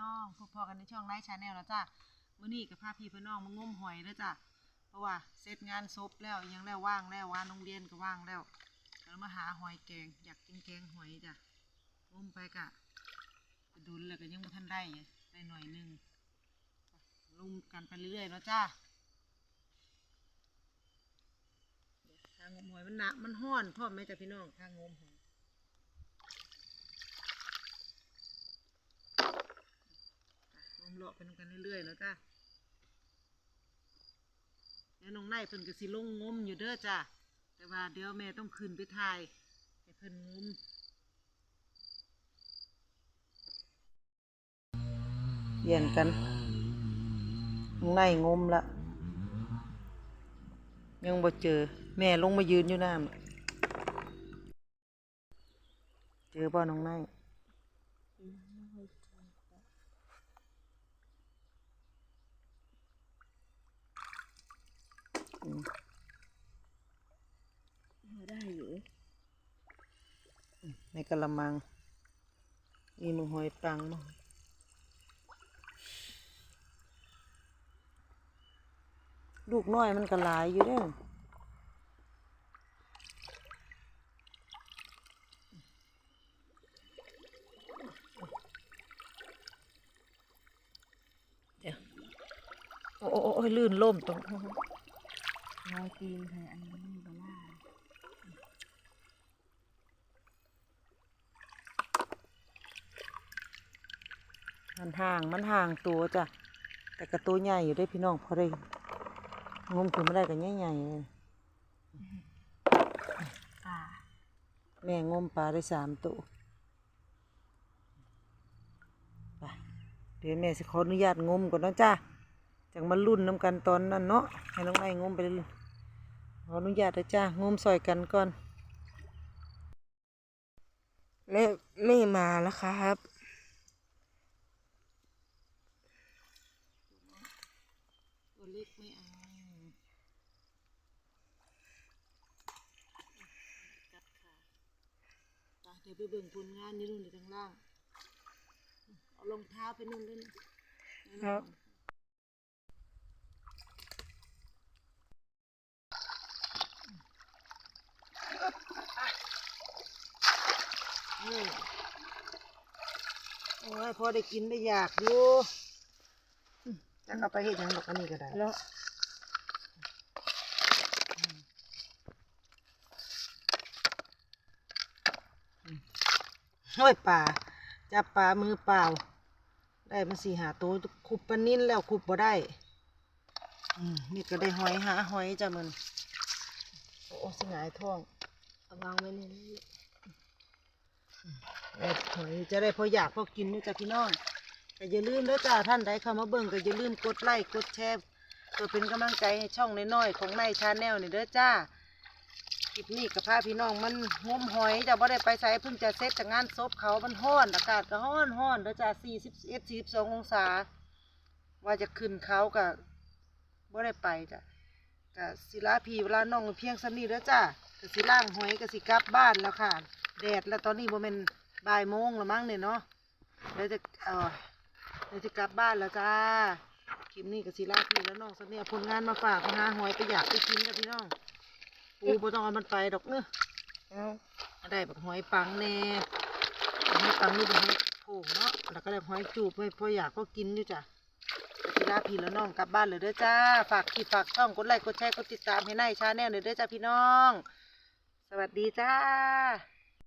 น้องพบพอกันในช่องไลฟ์ชาแนลแล้วจ้ามื้อนี้กับพาพี่พี่น้องมางมหอยแล้วจ้าเพราะว่าเสร็จงานศพแล้วยังแล้วว่างแล้ววานโรงเรียนก็ว่างแล้วแล้วมาหาหอยแกง อยากกินแกงหอยจ้ะงมไปกะดุนแล้วก็ยังไม่ทันได้ได้หน่อยหนึงลุมกันไปเรื่อยๆเนาะจ้าทางงมหอยมันหนักมันห้อนพ่อแม่จ้ะพี่น้องทางงมหอย งม เลาะไปนำกันเรื่อยๆแล้วจ้าแล้วน้องนายเพิ่นก็สิลงงมอยู่เด้อจ้าแต่ว่าเดี๋ยวแม่ต้องขึ้นไปถ่ายให้เพิ่นงมเปลี่ยนกันน้องนายงมละยังบ่เจอ แม่ลงมายืนอยู่น้ำเจอบ่น้องนาย ได้อยู่ในกระมัง มีมือหอยปังมั้งลูกน้อยมันก็หลายอยู่เด้อเดี๋ยวโอ้ยลื่นล่มตรง รอยตีนค่ะอันนี้มีเบล่ามันห่างมันห่างตัวจ้ะแต่กระตัวใหญ่อยู่ได้พี่น้องพอได้งมขึ้นมาได้ก็ใหญ่ๆเลยป่าแม่งมปลาได้สามตัวไปเดี๋ยวแม่สิขออนุญาตงมก่อนเนาะจ้า จังมาลุ่นน้ำกันตอนนั้นเนาะให้น้องไอ้งมไปเลยขออนุญาตนะจ้างมซอยกันก่อนเล่ไม่มาแล้วครับตัวเล็กไม่เอากัดขาไปเดี๋ยวไปเบิ่งผลงานนี่นู่นอยู่ข้างล่าง เอารองเท้าไปนู่นด้วยนะครับ เออโอ้ยพอได้กินได้อยากอยู่อืมจะเอาไปเห็ดหยังดอกอันนี้ก็ได้แล้วห้อยป่าจับปลามือเปล่า ได้มาสี่หาตัวขุบปลานิ่นแล้วขุบบ่ได้อืมนี่ก็ได้หอยหาหอยจ้ะมันโอ้สิหงายท้องเอาวางไว้ในนี้ เอ็ดหอยจะได้พออยากพอกินนี่จ้ะพี่น้องแต่อย่าลืมเด้อจ้าท่านใดเข้ามาเบิ่งก็อย่าลืมกดไลค์กดแชร์เพื่อเป็นกำลังใจให้ช่องน้อยๆของนายชาแนลนี่เด้อจ้าคลิปนี้กับพาพี่น้องมันงมหอยจะบ่ได้ไปใส่เพิ่งจะเสร็จจากงานศพเขามันห้อนอากาศก็ห้อนห้อนเด้อจ้าสี่สิบเอ็ดสี่สิบสององศา ว่าจะขึ้นเขาก็บ่ได้ไปจ้ะก็ศิลาพีเวลาน้องเพียงสำนีแล้วจ้าก็สิล่างหอยก็สิกลับบ้านแล้วค่ะ แดดแล้วตอนนี้บ่แม่นบ่ายโมงแล้วมั้งเนี่ยเนาะเดี๋ยวจะเออเดี๋ยวจะกลับบ้านแล้วจ้าคลิปนี้ก็สิลาพี่แล้วน้องสำเนียผลงานมาฝากมาหาหอยไปอยากไปกินกับพี่น้องปูบ่ต้องเอามันไปดอกเนอะเอาได้แบบหอยปังแน่หอยปังนี่เป็นหอยโผงเนาะแล้วก็ได้หอยจูบไม่พออยากก็กินอยู่จ้ะก็สิลาพี่แล้วน้องกลับบ้านเลยเด้อจ้า ฝากคลิปฝากช่องกดไลค์กดแชร์กดติดตามให้นายชาแนลเลยเด้อจ้าพี่น้อง สวัสดีจ้า